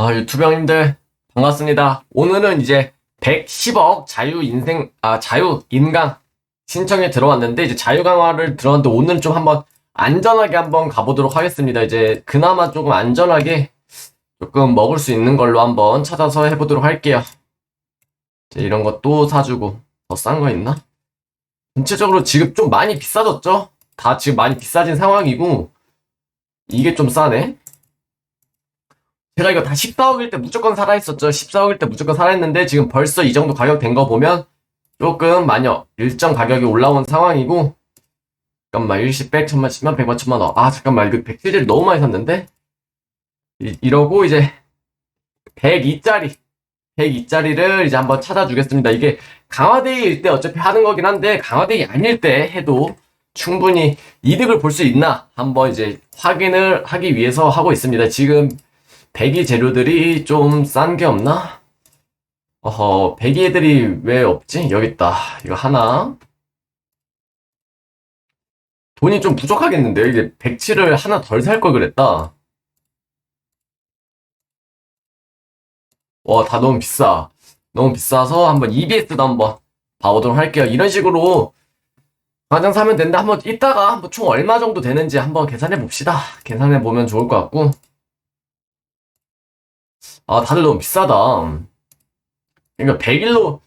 아, 유튜브 형님들, 반갑습니다. 오늘은 이제 110억 자유 인생, 아, 자유 인강 신청에 들어왔는데, 이제 자유 강화를 들어왔는데, 오늘 좀 한번 안전하게 한번 가보도록 하겠습니다. 이제 그나마 조금 안전하게 조금 먹을 수 있는 걸로 한번 찾아서 해보도록 할게요. 이제 이런 것도 사주고, 더 싼 거 있나? 전체적으로 지금 좀 많이 비싸졌죠? 다 지금 많이 비싸진 상황이고, 이게 좀 싸네? 제가 이거 다 14억일 때 무조건 살아있었죠. 14억일 때 무조건 살아있는데 지금 벌써 이 정도 가격 된 거 보면 조금 어- 일정 가격이 올라온 상황이고 잠깐만 일시 백 천만 십만 백만 천만 원. 아 잠깐만 이거 백시를 너무 많이 샀는데 이, 이러고 이제 102짜리 102짜리를 이제 한번 찾아주겠습니다. 이게 강화데이일 때 어차피 하는 거긴 한데 강화데이 아닐 때 해도 충분히 이득을 볼 수 있나 한번 이제 확인을 하기 위해서 하고 있습니다. 지금 배기 재료들이 좀 싼 게 없나? 어허, 배기 애들이 왜 없지? 여기 있다. 이거 하나. 돈이 좀 부족하겠는데요? 이게 107을 하나 덜 살 걸 그랬다. 와, 다 너무 비싸. 너무 비싸서 한번 EBS도 한번 봐보도록 할게요. 이런 식으로 가장 사면 되는데 한번 이따가 한번 총 얼마 정도 되는지 한번 계산해 봅시다. 계산해 보면 좋을 것 같고. 아, 다들 너무 비싸다. 그러니까 100일로,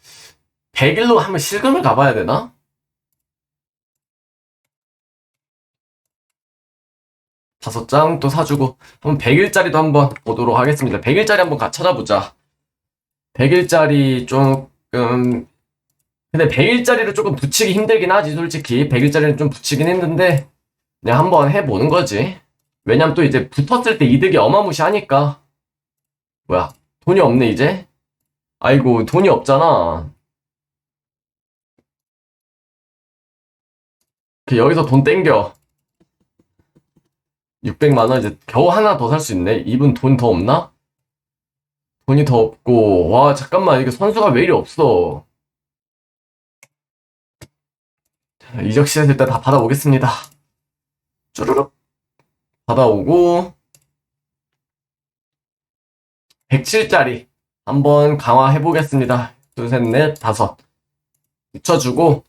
100일로 한번 실금을 가봐야 되나? 다섯 장 또 사주고, 한번 100일짜리도 한번 보도록 하겠습니다. 100일짜리 한번 가, 찾아보자. 100일짜리 조금, 근데 100일짜리를 조금 붙이기 힘들긴 하지, 솔직히. 100일짜리는 좀 붙이긴 힘든데, 그냥 한번 해보는 거지. 왜냐면 또 이제 붙었을 때 이득이 어마무시하니까. 뭐야, 돈이 없네, 이제? 아이고, 돈이 없잖아. 그 여기서 돈 땡겨. 600만원 이제 겨우 하나 더 살 수 있네. 이분 돈 더 없나? 돈이 더 없고, 와, 잠깐만, 이게 선수가 왜 이리 없어. 자, 이적 시세 일단 다 받아오겠습니다. 쭈르륵. 받아오고, 107짜리 한번 강화해 보겠습니다. 둘, 셋, 넷, 다섯. 붙여주고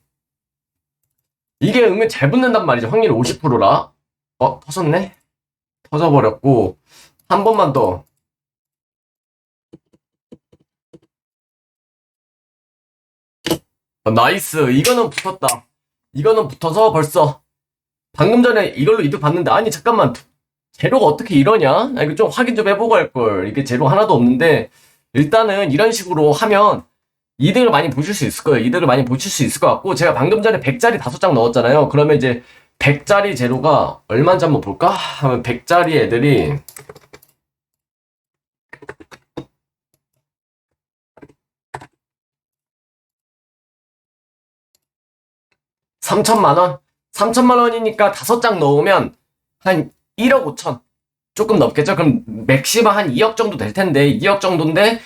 이게 은근 잘 붙는단 말이죠. 확률 50%라. 어, 터졌네. 터져버렸고 한 번만 더. 어, 나이스. 이거는 붙었다. 이거는 붙어서 벌써 방금 전에 이걸로 이득 봤는데 아니 잠깐만 재료가 어떻게 이러냐? 아, 이거 좀 확인 좀 해보고 할 걸. 이게 재료 하나도 없는데 일단은 이런 식으로 하면 이득을 많이 보실 수 있을 거예요. 이득을 많이 보실 수 있을 것 같고 제가 방금 전에 100짜리 5장 넣었잖아요. 그러면 이제 100짜리 재료가 얼마인지 한번 볼까? 하면 100짜리 애들이 삼천만 원? 삼천만 원이니까 다섯 장 넣으면 한 1억 5천. 조금 넘겠죠? 그럼 맥시마 한 2억 정도 될 텐데 2억 정도인데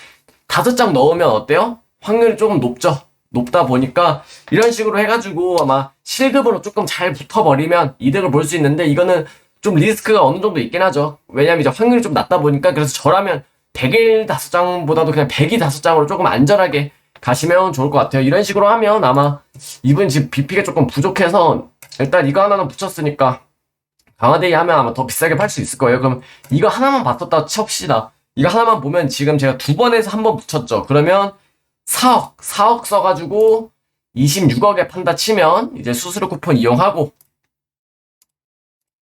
다섯 장 넣으면 어때요? 확률이 조금 높죠. 높다 보니까 이런 식으로 해가지고 아마 실급으로 조금 잘 붙어버리면 이득을 볼 수 있는데 이거는 좀 리스크가 어느 정도 있긴 하죠. 왜냐면 이제 확률이 좀 낮다 보니까 그래서 저라면 100일 다섯 장보다도 그냥 100이 다섯 장으로 조금 안전하게 가시면 좋을 것 같아요. 이런 식으로 하면 아마 이분 지금 BP가 조금 부족해서 일단 이거 하나는 붙였으니까 강화데이 하면 아마 더 비싸게 팔 수 있을 거예요. 그럼 이거 하나만 봤었다 칩시다. 이거 하나만 보면 지금 제가 두 번에서 한 번 붙였죠. 그러면 4억, 4억 써가지고 26억에 판다 치면 이제 수수료 쿠폰 이용하고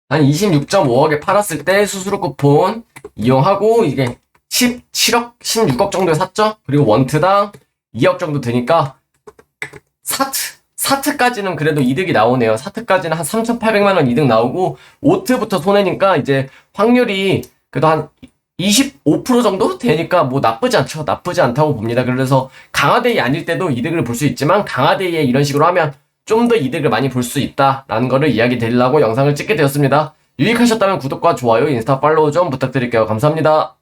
한 26.5억에 팔았을 때 수수료 쿠폰 이용하고 이게 17억, 16억 정도에 샀죠. 그리고 원트당 2억 정도 되니까 사트, 사트까지는 그래도 이득이 나오네요. 사트까지는 한 3,800만 원 이득 나오고 오트부터 손해니까 이제 확률이 그래도 한 25% 정도 되니까 뭐 나쁘지 않죠. 나쁘지 않다고 봅니다. 그래서 강화데이 아닐 때도 이득을 볼 수 있지만 강화데이에 이런 식으로 하면 좀 더 이득을 많이 볼 수 있다라는 거를 이야기 드리려고 영상을 찍게 되었습니다. 유익하셨다면 구독과 좋아요, 인스타 팔로우 좀 부탁드릴게요. 감사합니다.